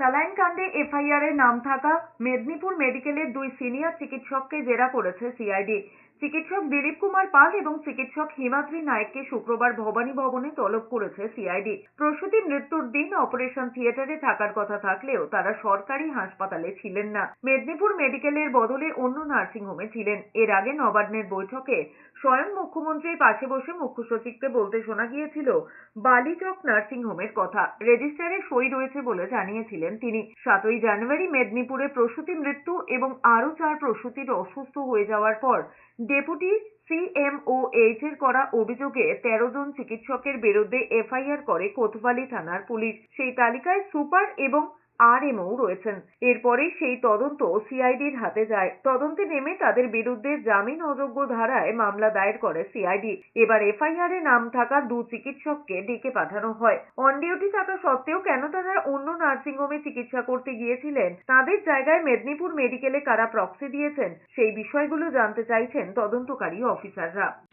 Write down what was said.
Saline কাণ্ডে FIR এ নাম থাকা মেদিনীপুর মেডিকেলের দুই সিনিয়র চিকিৎসককে জেরা করেছে সিআইডি। চিকিৎসক দিলীপ কুমার পাল এবং চিকিৎসক হিমাদ্রি নায়েককে শুক্রবার ভবানী ভবনে তলব করেছে সিআইডি। প্রসূতি মৃত্যুর দিন অপারেশন থিয়েটারে থাকার কথা থাকলেও তারা সরকারি হাসপাতালে ছিলেন না। মেদিনীপুর মেডিকেলের বদলে অন্য নার্সিংহোমে ছিলেন। এর আগে নবান্নের বৈঠকে স্বয়ং মুখ্যমন্ত্রীর পাশে বসে মুখ্য সচিবকে বলতে শোনা গিয়েছিল বালিচক নার্সিংহোমের কথা। রেজিস্টারে সই রয়েছে বলে জানিয়েছিলেন তিনি। সাতই জানুয়ারি মেদিনীপুরে প্রসূতি মৃত্যু এবং আরও চার প্রসূতির অসুস্থ হয়ে যাওয়ার পর ডেপুটি সিএমওএইচ এর করা অভিযোগে তেরো জন চিকিৎসকের বিরুদ্ধে এফআইআর করে কোতোয়ালি থানার পুলিশ। সেই তালিকায় সুপার এবং আরএমও রয়েছেন। এরপরেই সেই তদন্ত সিআইডির হাতে যায়। তদন্তে নেমে তাদের বিরুদ্ধে জামিন অযোগ্য ধারায় মামলা দায়ের করে সিআইডি। এবার এফআইআর এ নাম থাকা দু চিকিৎসককে ডেকে পাঠানো হয়। অন ডিউটি থাকা সত্ত্বেও কেন তারা অন্য নার্সিংহোমে চিকিৎসা করতে গিয়েছিলেন? তাদের জায়গায় মেদিনীপুর মেডিকেলে কারা প্রক্সি দিয়েছেন? সেই বিষয়গুলো জানতে চাইছেন তদন্তকারী অফিসাররা।